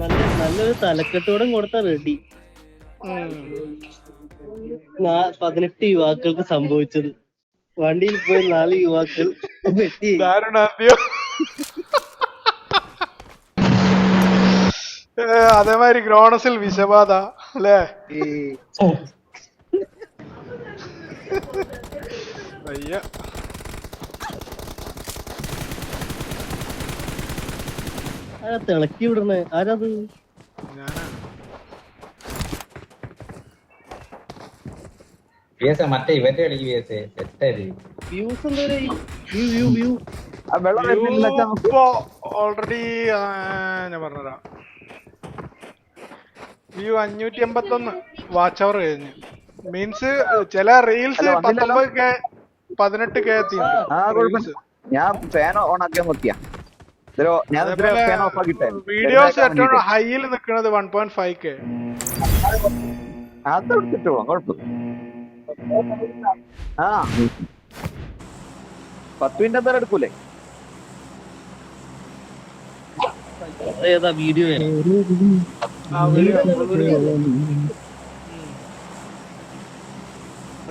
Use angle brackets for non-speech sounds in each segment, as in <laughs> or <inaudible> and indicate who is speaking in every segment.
Speaker 1: നല്ല നല്ലൊരു തലക്കെട്ടോടും കൊടുത്ത റെഡി. പതിനെട്ട് യുവാക്കൾക്ക് സംഭവിച്ചത്. വണ്ടിയിൽ പോയി നാല് യുവാക്കൾ വെട്ടി.
Speaker 2: അതേമാതിരി ഗ്രോണസിൽ വിഷബാധ അല്ലേ? വയ്യ
Speaker 1: തിളക്കി വിടണേ ആരാത്?
Speaker 3: മറ്റേ ഇവന്റെ കളിക്ക് സെറ്റായി
Speaker 1: views view view view.
Speaker 2: Already ഞാൻ പറഞ്ഞുതരാം. വ്യൂ അഞ്ഞൂറ്റി എൺപത്തൊന്ന് വാച്ച് അവർ കഴിഞ്ഞു. മീൻസ് ചില റീൽസ്. പത്തൊമ്പത് കെ പതിനെട്ട് കെ
Speaker 4: എത്തി ഞാൻ ഫാൻ ഓൺ ആക്കിയാൻ നോക്കിയാ
Speaker 2: വീഡിയോസ് ഏറ്റവും ഹൈയിൽ നിൽക്കുന്നത് വൺ പോയിന്റ് ഫൈവ് കെ
Speaker 4: അത് എടുത്തിട്ട് പോവാം കുഴപ്പമില്ല ആ. പത്ത് മിനിറ്റ് എന്തായാലും എടുക്കൂലേ?
Speaker 1: ഏതാ വീഡിയോ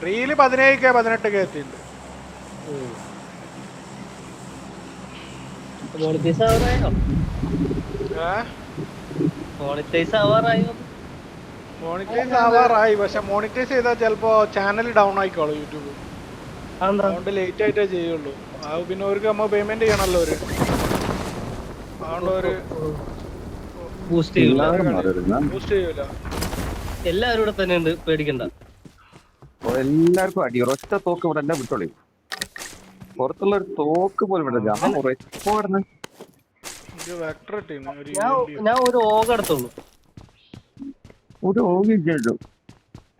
Speaker 2: റീൽ പതിനേഴ് കെ പതിനെട്ട് കെ എത്തിയിട്ടുണ്ട്.
Speaker 1: മോണിറ്റൈസ് ആവാറായോ മോണിറ്റൈസ് ആവാറായോ
Speaker 2: മോണിറ്റൈസ് ആവാറായി പക്ഷെ മോണിറ്റൈസ് ചെയ്താൽ ചിലപ്പോ ചാനൽ ഡൗൺ ആയിക്കോളൂ യൂട്യൂബ് അതുകൊണ്ട് ലേറ്റ് ആയിട്ടേ ചെയ്യുള്ളൂ. അത് പിന്നെ അവർക്ക് നമ്മൾ പേയ്മെന്റ് ചെയ്യണല്ലോ ഒരു. അതുകൊണ്ട് ഒരു
Speaker 1: ബൂസ്റ്റ് ചെയ്യൂല.
Speaker 2: ബൂസ്റ്റ് ചെയ്യൂല.
Speaker 1: എല്ലാവരും ഇവിടെ തന്നെ ഉണ്ട് പേടിക്കണ്ട
Speaker 4: എല്ലാവർക്കും അടി ഒറ്റ തോക്ക് ഇവിടെ എല്ലാം വിട്ടോളി. പുറത്തുള്ള ഒരു തോക്ക് പോലും ഇവിടെ ഞാൻ ഉറപ്പോ കിടന്ന്
Speaker 2: വെക്ടർ ടീം ഒരു
Speaker 1: ഞാൻ
Speaker 2: UMP.
Speaker 1: ഞാൻ ഒരു ഓക എടുത്തോളൂ
Speaker 4: ഒരു ഓകിച്ചു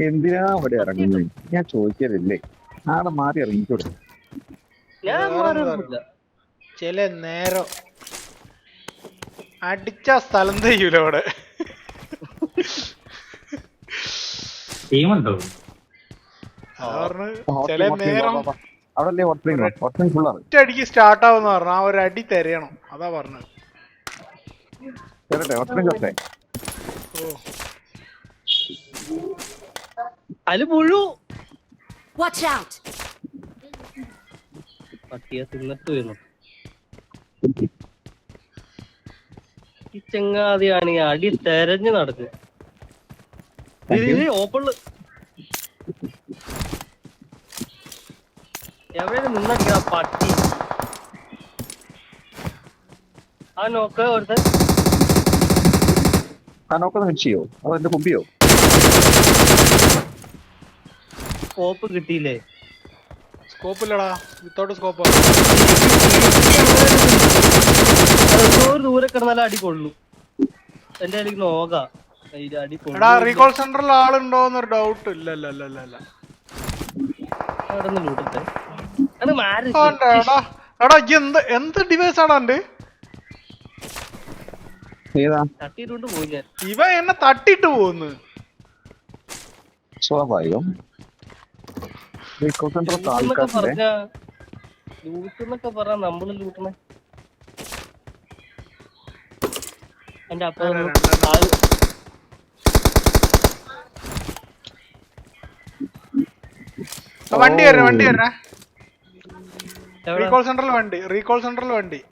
Speaker 4: എന്തിനാ അവിടെ ഇറങ്ങുന്നത് ഞാൻ ചോദിക്കലില്ലേ? ആടെ മാറി ഇറങ്ങിക്കൂടെ
Speaker 1: ഞാൻ
Speaker 2: വേറെ ചില നേരം അടിച്ച സ്ഥലം തയ്യൂല അവിടെ.
Speaker 3: ടീമുണ്ടോ
Speaker 2: ചില നേരം
Speaker 4: അവിടെ അല്ലേ ഹോട്ടലിംഗ് ഹോട്ടലിംഗ് ഫുള്ളാണ്
Speaker 2: ഒറ്റ അടിക്ക് സ്റ്റാർട്ട് ആവുന്ന പറഞ്ഞു. ആ ഒരു അടി തരയണം. അതാ പറഞ്ഞത്.
Speaker 4: തരട്ടെ ഹോട്ടലിംഗ് കട്ടെ
Speaker 2: ഓ.
Speaker 1: അതിൽ പുഴു
Speaker 5: വാച്ച് ഔട്ട്
Speaker 1: പട്ടിയെ തിന്നിട്ട് വരുന്നു ഈ ചെങ്ങാതിയാണ് ഈ അടി തെരഞ്ഞു നടക്കുക ഓപ്പണിൽ എവിടെ നിന്നടിക്കാ പട്ടി. ആ നോക്ക ഒരുത്തൻ
Speaker 4: ആ നോക്കുന്ന മിക്സ് ചെയ്യോ? അതോ എന്റെ കുമ്പിയോ?
Speaker 1: സ്കോപ്പ് കിട്ടിയില്ലേ?
Speaker 2: സ്കോപ്പ് ഇല്ലടാ വിത്തൗട്ട് സ്കോപ്പ്
Speaker 1: ദൂരെ കിടന്നാലും അടി കൊള്ളു. എന്റെ കയ്യിൽ നോക അടി
Speaker 2: എടാ റീകോൾ സെന്ററിൽ ആളുണ്ടോന്നൊരു ഡൗട്ട് ഇല്ല ഇല്ല ഇല്ല ഇല്ല
Speaker 1: അവിടെ നിന്ന് ലൂട്ടട്ടെ അത് മാറി.
Speaker 2: എടാ എന്ത് എന്ത് ഡിവൈസ് എന്റെ
Speaker 1: തട്ടിയിട്ടുണ്ട്
Speaker 2: ഇവ എന്നെ തട്ടിട്ട് പോകുന്നു
Speaker 4: സ്വാഭാവികം.
Speaker 1: ലൂട്ട് നമ്മൾ ലൂട്ടണേ എന്റെ അപ്പൊ ആൾ
Speaker 2: ആ, വണ്ടി വരണേ വണ്ടി വരണേ? റീകോൾ സെന്ററിൽ വണ്ടി റീകോൾ സെന്ററിൽ വണ്ടി.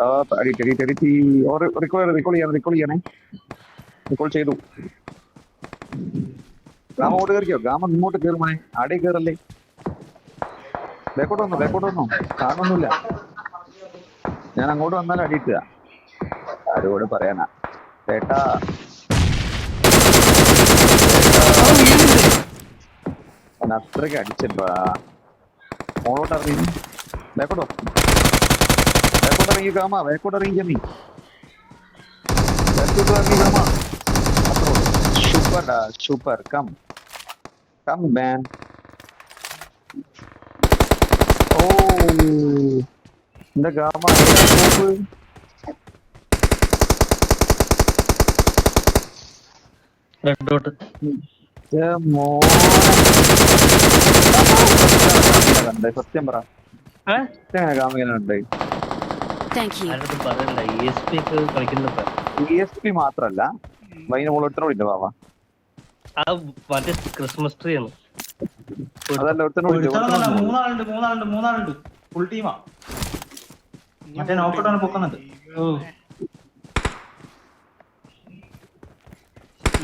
Speaker 4: ആ, അടി, അടി, അടി, അടി. ഓ, റി- റിക്കോൾ ചെയ്യണം, റിക്കോൾ ചെയ്തു. ഗാമ അങ്ങോട്ട് കയറിക്കോ? ഗാമ ഇങ്ങോട്ട് കയറുമേ ആടെ കയറല്ലേ? ബേക്കോട്ട് വന്നു ബേക്കോട്ട് വന്നു. കാണുന്നില്ല. ഞാൻ അങ്ങോട്ട് വന്നാൽ അടിയിട്ടുക ആരോട് പറയാനാ. ചേട്ടാ അവൻ അത്രയ്ക്ക് അടിച്ചിട്ടാ മോളോട്ട് ഇറങ്ങി. ബേക്കോട്ടോ ബേക്കോട്ട് ഇറങ്ങി കാമ ബേക്കോട്ട് ഇറങ്ങി നീ ബേക്കോട്ട് ഇറങ്ങി കാമ super super come come man ഓ. എന്താ കാമ
Speaker 1: റെഡ് ഡോട്ട്
Speaker 4: സത്യം പറ.
Speaker 1: ഏഹ്
Speaker 4: കാമികനുണ്ട്
Speaker 5: Thank you.
Speaker 1: ആരുടെ പറയണ്ട ഇ എസ് പി
Speaker 4: മാത്രല്ല. വൈന ഓരോരുത്തരോട് ഇല്ല ബാബ
Speaker 1: മറ്റേ ക്രിസ്മസ് ട്രീ ആണ്.
Speaker 4: അതല്ല ഒരുത്തനോട്.
Speaker 6: മൂന്നാളുണ്ട് മൂന്നാളുണ്ട് മൂന്നാളുണ്ട്. ഫുൾ ടീമാ മറ്റേ നോക്കട്ടാണ് പൊക്കുന്നത്.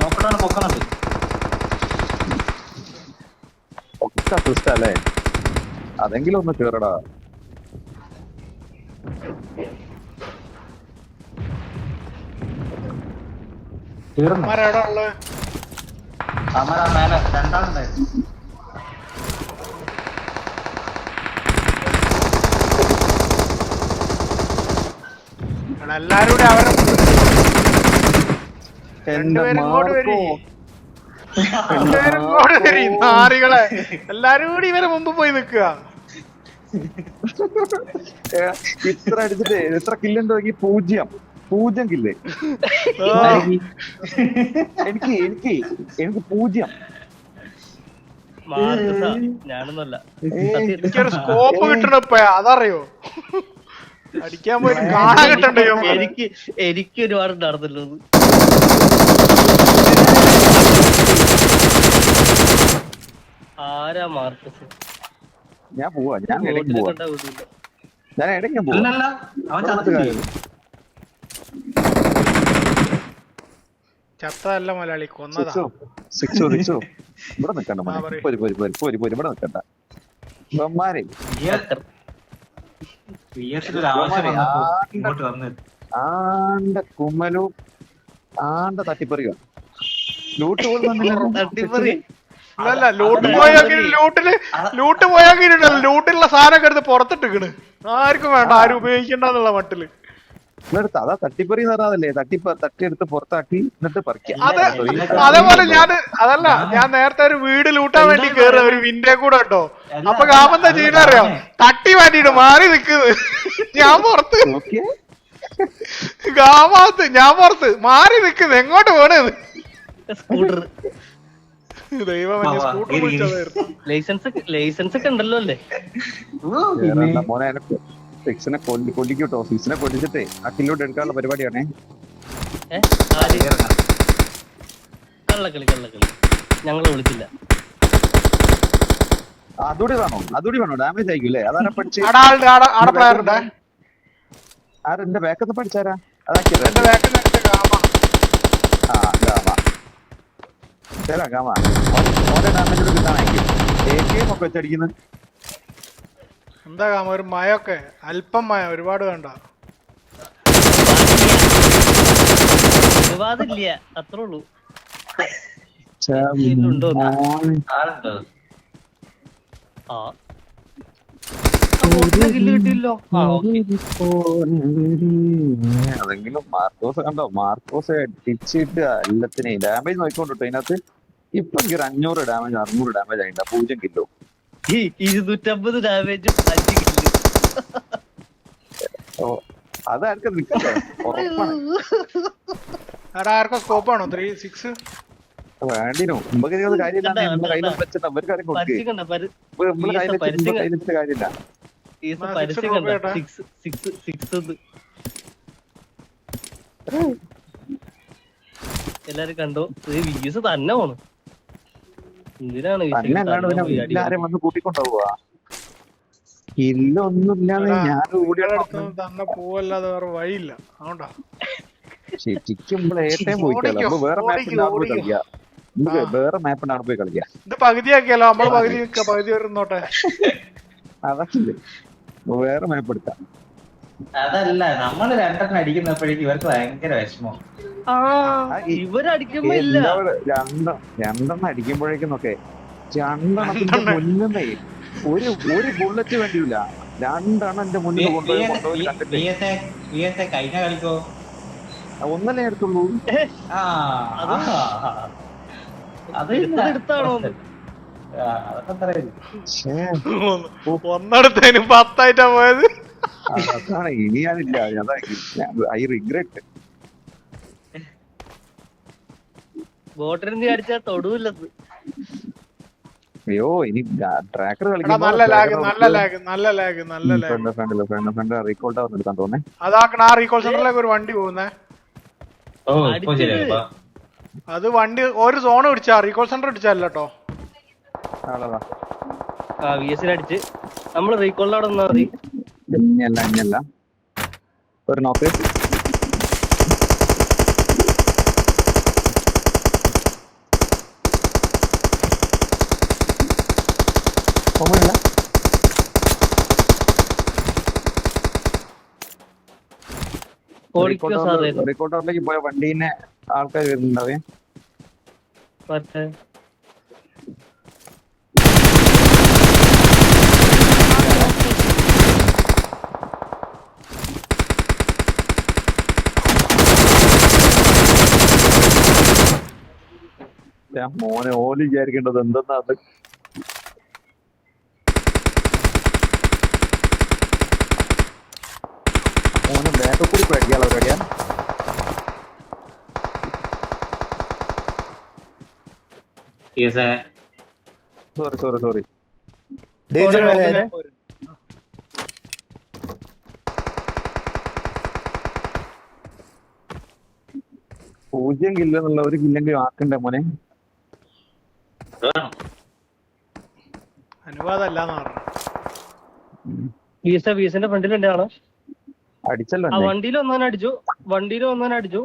Speaker 6: നോക്കട്ടാണ് പൊക്കുന്നത്.
Speaker 4: ഒക്കെ assist അല്ലേ അതെങ്കിലും ഒന്ന് കേറടാ.
Speaker 6: അമര മേലെ രണ്ടാളുണ്ടായിരുന്നു
Speaker 2: എല്ലാരും കൂടെ അവരെ രണ്ടുപേരും ഇങ്ങോട്ട്
Speaker 4: മാർക്കോ?
Speaker 2: വരി. നാറികളെ. എല്ലാരും കൂടി ഇവരെ മുമ്പ് പോയി നിക്കുക
Speaker 4: ഏ, ഇത്ര അടിച്ചിട്ട് എത്ര കില്ലുണ്ട് നോക്കി പൂജ്യം? പൂജ്യം കില്ല് എനിക്ക് എനിക്ക് എനിക്ക് പൂജ്യം.
Speaker 1: ഞാനൊന്നല്ല.
Speaker 2: എനിക്കൊരു സ്കോപ്പ് കിട്ടണപ്പ അതറിയോ? അടിക്കാൻ പോയി കാണാൻ കിട്ടണ്ടേ?
Speaker 1: എനിക്ക് എനിക്ക് ഒരുപാട് നടന്നല്ലോ അത്. ആരാ മാർക്കസ്
Speaker 4: ഞാൻ പോവാ ഞാൻ ഇടയ്ക്ക് പോവാ. ഞാൻ ഇടയ്ക്ക് പോവാ.
Speaker 2: ചത്തതല്ല മലയാളി കൊന്നതാ.
Speaker 4: സിക്സോ സിക്സോ സിക്സോ. <laughs> ഇവിടെ നിക്കണ്ട മോനെ. പോരി പോരി പോരി പോരി ഇവിടെ നിക്കണ്ട. ആണ്ട കുമ്മലും ആണ്ട തട്ടിപ്പറിയോ. ലൂട്ട് പോലും.
Speaker 1: തട്ടിപ്പറി?
Speaker 2: അല്ലല്ല ലൂട്ട് പോയാക്കി ലൂട്ടിൽ ലൂട്ട് പോയാക്കിട്ടുണ്ടല്ലോ ലൂട്ടിലുള്ള സാധനമൊക്കെ എടുത്ത് പുറത്തിട്ടിക്കണ്. ആർക്കും വേണ്ട ആരും ഉപയോഗിക്കണ്ടെന്നുള്ള
Speaker 4: മട്ടിൽ. അതാ തട്ടിപ്പറി എന്ന് പറഞ്ഞതല്ലേ തട്ടിപ്പ തട്ടിയെടുത്ത് പുറത്താക്കി എന്നിട്ട് പറിക്കാം.
Speaker 2: അതേപോലെ ഞാൻ അതല്ല ഞാൻ നേരത്തെ ഒരു വീട് ലൂട്ടാൻ വേണ്ടി കേറുക ഒരു വിൻഡേ കൂടെ കേട്ടോ അപ്പൊ കാമെന്താ ചെയ്യണ അറിയാം. തട്ടി മാറ്റിട്ട് മാറി നിക്കുന്നത് ഞാൻ പുറത്ത്. ഗാമത്ത് ഞാൻ പുറത്ത്. മാറി നിക്കുന്നത് എങ്ങോട്ട് പോണത്
Speaker 1: സ്കൂട്ടർ. ലൈസൻസ് ലൈസൻസ് ഒക്കെ ഉണ്ടല്ലോ അല്ലേ?
Speaker 4: കേറണ്ട മോനെ എനക്ക് സിക്സിനെ കൊല്ലി കൊല്ലിക്കൂട്ടോ? സിക്സിനെ കൊല്ലിച്ചിട്ടേ ആ കില്ലോട്ട് എടുക്കാനുള്ള പരിപാടിയാണേ?
Speaker 1: കള്ളക്കളി കള്ളക്കളി. ഞങ്ങളെ വിളിച്ചില്ല.
Speaker 4: അതുകൂടി വേണോ? അതുകൂടി വേണോ? ഡാമേജ് ആയിക്കില്ലേ അതാണ് പഠിച്ച്?
Speaker 2: ആടെ ആളുടെ ആടെ ആടെ പ്ലെയർ ഉണ്ട്.
Speaker 4: ആര്? എന്റെ ബാക്കത്ത് പഠിച്ചാരാ? അതാക്കിയത്
Speaker 2: എന്റെ ബാക്കിൽ ഗാമ
Speaker 4: ആ ഗാമ ഡാമേജ് കിട്ടാനായിരിക്കും എ ഒക്കെ വെച്ചടിക്കുന്നത്
Speaker 2: എന്താ കാമ? ഒരു മയൊക്കെ അല്പം മയ ഒരുപാട് വേണ്ട.
Speaker 1: അത്രേ ഉള്ളൂ. ആ.
Speaker 4: അതെങ്കിലും മാർക്കോസ് കണ്ടോ? മാർക്കോസ് അടിച്ചിട്ട് എല്ലാത്തിനെയും ഡാമേജ് നോക്കിക്കൊണ്ടിട്ടോ ഇതിനകത്ത്? ഇപ്പൊ എനിക്ക് ഒരു അഞ്ഞൂറ് ഡാമേജ് അറുന്നൂറ് ഡാമേജ് ആയിട്ടാ പൂജ്യം കിലോ.
Speaker 1: ഇരുന്നൂറ്റമ്പത് ഡാമേജ് അഞ്ച് കില്ല്
Speaker 4: ഓ അതാർക്കും നിക്കല്ലേ ഉറപ്പാണ്.
Speaker 2: ആടെ ആർക്കോ സ്കോപ്പ് ആണോ? ത്രീ സിക്സ്
Speaker 4: വേണ്ടിനോ നമുക്ക് കാര്യമില്ല കയ്യിൽ വെച്ചിട്ട് അവർക്ക് കാര്യം കൊടുക്കുക നമ്മളെ കയ്യിൽ വെച്ചിട്ട് കയ്യിൽ വെച്ചിട്ട്
Speaker 1: എല്ലാരും കണ്ടോ? വ്യൂസ് തന്നെ പോണ്.
Speaker 4: അല്ലാണ്ട് പിന്നെ
Speaker 1: തന്നെ
Speaker 4: എല്ലാരും വന്ന് കൂട്ടിക്കൊണ്ടുപോവാ? ഞാൻ
Speaker 2: പോവല്ലാതെ വേറെ വഴിയില്ല. അതുകൊണ്ടാ.
Speaker 4: ശരിക്കും നമ്മൾ പോയി പോയിക്കല്ലോ വേറെ നമുക്ക് വേറെ പോയി കളിക്കാം
Speaker 2: ഇത് പകുതിയാക്കിയല്ലോ നമ്മൾ പകുതി പകുതി വരുന്നോട്ടെ.
Speaker 4: അതൊക്കെ വേറെ മാപ്പ് എടുക്കാം.
Speaker 6: അതല്ല നമ്മൾ രണ്ടെണ്ണം അടിക്കുന്നപ്പോഴേക്കും ഇവർക്ക് ഭയങ്കര വിഷമം.
Speaker 1: ഇവരടിക്കുമ്പോ ഇല്ല.
Speaker 4: രണ്ടെണ്ണം അടിക്കുമ്പോഴേക്കുന്നൊക്കെ രണ്ടെണ്ണത്തിന്റെ മുന്നേ ഒരു ഒരു ബുള്ളറ്റ് വേണ്ടിയില്ല. രണ്ടെണ്ണം എന്റെ മുന്നിൽ കൊണ്ടുപോയി
Speaker 6: കഴിഞ്ഞ കളിക്കോ?
Speaker 4: ഒന്നല്ലേ എടുത്തുള്ളൂ?
Speaker 1: അത് എടുത്താണോ
Speaker 2: ഒന്നെടുത്തതിന് പത്തായിട്ടാ പോയത്.
Speaker 4: അതാണ് ഇനി ഞാനില്ല അതാ ഐ റിഗ്രറ്റ്
Speaker 1: തൊടുവില്ല
Speaker 4: അയ്യോ ഇനി ട്രാക്കർ
Speaker 2: എടാ നല്ല ലാഗ് നല്ല ലാഗ് നല്ല ലാഗ് നല്ല lag
Speaker 4: friend friend friend recall tower എടുക്കാൻ തോന്നേ
Speaker 2: അതാക്കണ ആ റീകോൾ സെന്ററിലേക്ക് ഒരു വണ്ടി പോകുന്നേ. അത് വണ്ടി ഒരു സോൺ പിടിച്ചാ റീകോൾ സെന്റർ പിടിച്ചല്ലോ
Speaker 1: അടിച്ച്. നമ്മൾ റീകോളിൽ അവിടെ നിന്നാ മതി.
Speaker 4: ഇനിയല്ല ഇനിയല്ല ഒരു നോക്ക് റീകോൾ ടവറിലേക്ക് പോയ വണ്ടീനെ ആൾക്കാർ വരുന്നുണ്ടാവേ. മോനെ ഓൽ വിചാരിക്കേണ്ടത് എന്തെന്നാ അത് മോനെ ബാക്ക് കൂടി പേടിക്കാനുള്ള പരിപാടിയാ
Speaker 6: കേസേ.
Speaker 4: സോറി സോറി സോറി പൂജ്യം കില്ല എന്നുള്ള ഒരു കില്ലെങ്കിലും ആക്കണ്ടേ മോനെ?
Speaker 2: അനുവാദമല്ലാന്ന് പറഞ്ഞു.
Speaker 1: വി എസ് വി ഫ്രണ്ടിൽ ഉണ്ട് ആൾ
Speaker 4: അടിച്ചല്ലോ
Speaker 1: ആ വണ്ടിയിൽ ഒന്നാൻ അടിച്ചു. വണ്ടിയിൽ ഒന്നാൻ അടിച്ചു.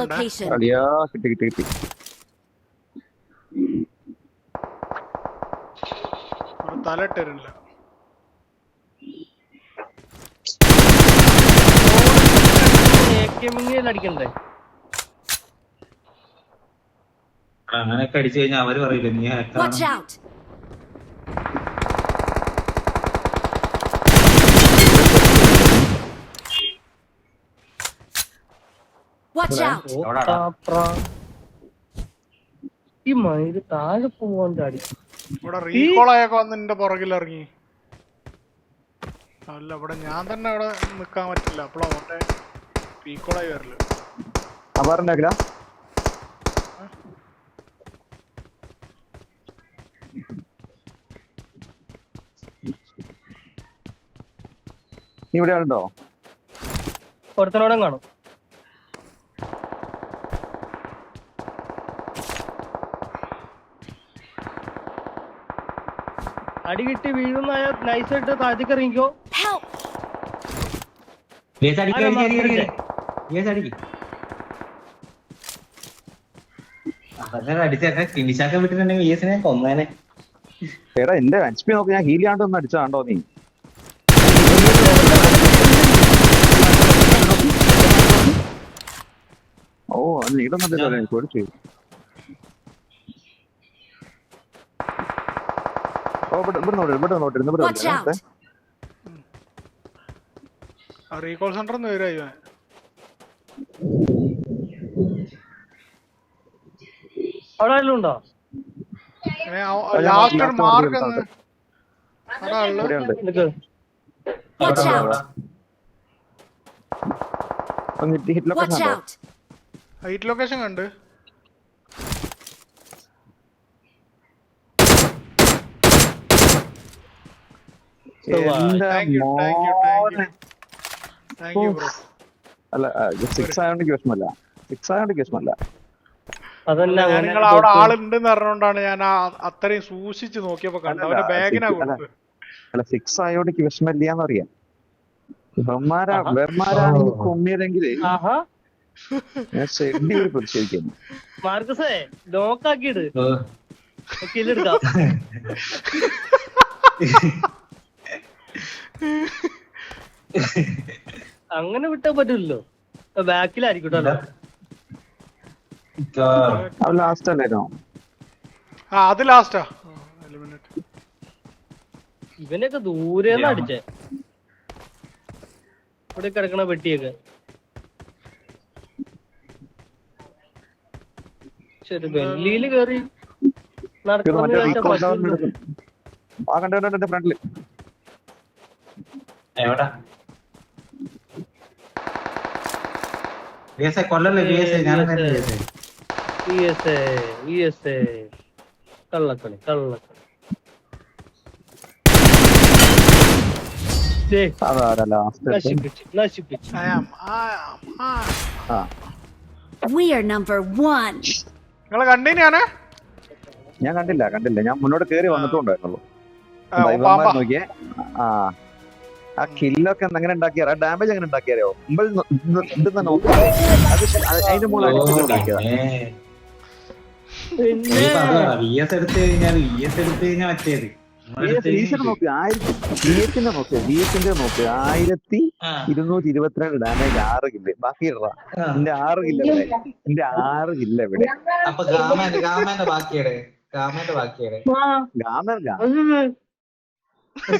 Speaker 5: Location.
Speaker 4: അളിയാ കിട്ടി കിട്ടി കിട്ടി.
Speaker 2: ഒരു തല ഇട്ടിരുന്നില്ല.
Speaker 1: അടിക്കണ്ടേ?
Speaker 6: അങ്ങനെയൊക്കെ അടിച്ചു കഴിഞ്ഞാൽ അവർ പറയില്ല നീ! എവിടാടാ?
Speaker 1: ഈ മയിൽ താഴെ പോവാണ്ട് അടി.
Speaker 2: ഇവിടെ റീകോൾ ആയൊക്കെ വന്ന് എന്റെ പുറകിൽ ഇറങ്ങി. അല്ല ഇവിടെ ഞാൻ തന്നെ ഇവിടെ നിക്കാൻ പറ്റില്ല. അപ്പോഴാ മറ്റേ റീകോൾ ആയി വരൽ
Speaker 4: അപാറുണ്ടാക്കില്ല ഇവിടെ ഉണ്ടോ
Speaker 1: ഒരുത്തനോടും കാണും. അടി കിട്ടി വീഴുന്നായ നൈസായിട്ട് താഴത്തേക്ക് ഇറങ്ങിക്കോ.
Speaker 4: എടാ എന്റെ എച്ച് പി നോക്കി ഞാൻ ഹീൽ ചെയ്യാണ്ട് ഒന്ന് അടിച്ചാണ്ടോ നീ? നീടുന്നുണ്ടല്ലോ എനിക്ക് ഓടിച്ചു ഓ ഇവിടെ ഇവിടെ നോട്ട് ഇവിടെ നോട്ട് ഇവിടെ
Speaker 2: ആ റീകോൾ സെന്റർ ഒന്ന് വരുവാ ഇവൻ.
Speaker 1: അവിടെ ആരെങ്കിലും ഉണ്ടോ?
Speaker 2: ലാസ്റ്റ് മാർക്ക് ഒന്ന് അതാ
Speaker 4: ഹിറ്റ് ലൊക്കേഷൻ
Speaker 2: കണ്ട്.
Speaker 4: അല്ല സിക്സ് ആയതുകൊണ്ട് വിഷമല്ല. സിക്സ് ആയതുകൊണ്ട് വിഷമല്ല.
Speaker 1: അതല്ല
Speaker 2: നിങ്ങൾ അവിടെ ആളുണ്ടെന്ന് പറഞ്ഞുകൊണ്ടാണ് ഞാൻ അത്രയും സൂക്ഷിച്ച് നോക്കിയപ്പോ കണ്ടത്. അവന്റെ
Speaker 4: അല്ലല്ല,
Speaker 2: ബാഗിനാ
Speaker 4: അല്ല.
Speaker 2: കൊടുത്തത്
Speaker 4: അല്ല സിക്സ് ആയതുകൊണ്ട് വിഷമല്ലാന്ന് അറിയാം വെമ്മാരാ വെമ്മാരാണ് ഈ കൊമ്മിയതെങ്കിൽ
Speaker 1: ആഹാ.
Speaker 4: ഞാൻ ഷെഡി ഒരു പ്രതിഷേധിക്കുന്നു
Speaker 1: മാർക്കസേ ലോക്കാക്കിയിട്
Speaker 6: ഓ,
Speaker 1: കില്ലെടുക്കാം അങ്ങനെ വിട്ടാ പറ്റില്ലല്ലോ ബാക്കിലായിരിക്കട്ടോ.
Speaker 4: അത് ലാസ്റ്റ് അല്ലായിരുന്നോ
Speaker 2: ആ അത് ലാസ്റ്റാ എലിമിനേറ്റ്
Speaker 1: ഇവനൊക്കെ ദൂരെ അടിച്ചേ. ഇവിടെ കിടക്കണ പെട്ടിയൊക്കെ ശരി വെള്ളിയിൽ കേറി
Speaker 4: ഇത്
Speaker 1: നടക്കണം
Speaker 4: മറ്റേ
Speaker 1: വിചാരിച്ചാ
Speaker 4: റീകോൾ
Speaker 1: പറ്റില്ല.
Speaker 4: ടവറിന്റെ അടുത്ത്. ആ കണ്ടു കണ്ടു എന്റെ ഫ്രണ്ടിൽ.
Speaker 6: എവിടാ? കൊല്ലല്ലേ വി എസ് എ ഞാൻ V S A
Speaker 1: V S A കള്ളക്കളി കള്ളക്കളി.
Speaker 5: We are number one.
Speaker 2: നിങ്ങളെ കണ്ടിന്യാണ്
Speaker 4: ഞാൻ കണ്ടില്ല കണ്ടില്ല. ഞാൻ മുന്നോട്ട് കേറി വന്നിട്ടുണ്ടായിരുന്നുള്ളൂ. നോക്കിയേ. ആ. ആ കില്ലൊക്കെ എങ്ങനെ ഉണ്ടാക്കിയാ? ഡാമേജ് എങ്ങനെ അത് അതിന്റെ മുകളിൽ അടിച്ചിട്ട് ഉണ്ടാക്കിയതാ.
Speaker 6: എടുത്തു കഴിഞ്ഞാൽ എടുത്തു കഴിഞ്ഞാൽ മറ്റേത്.
Speaker 4: നോക്ക് ആയിരത്തി എസിന്റെ നോക്ക് വി എസിന്റെ നോക്ക് ആയിരത്തി ഇരുന്നൂറ്റി ഇരുപത്തിരണ്ട് ഡാമേജ് ആറ് കില്ല ബാക്കി ഇടറാ എന്റെ ആറ് കില്ല ഇവിടെ എന്റെ ആറ് കില്ല ഇവിടെ
Speaker 3: ഗാമന്റെ ബാക്കിയുടെ? ഗാമന്റെ ബാക്കിയുടെ?
Speaker 4: ഗാമർ ഗാ
Speaker 1: അത്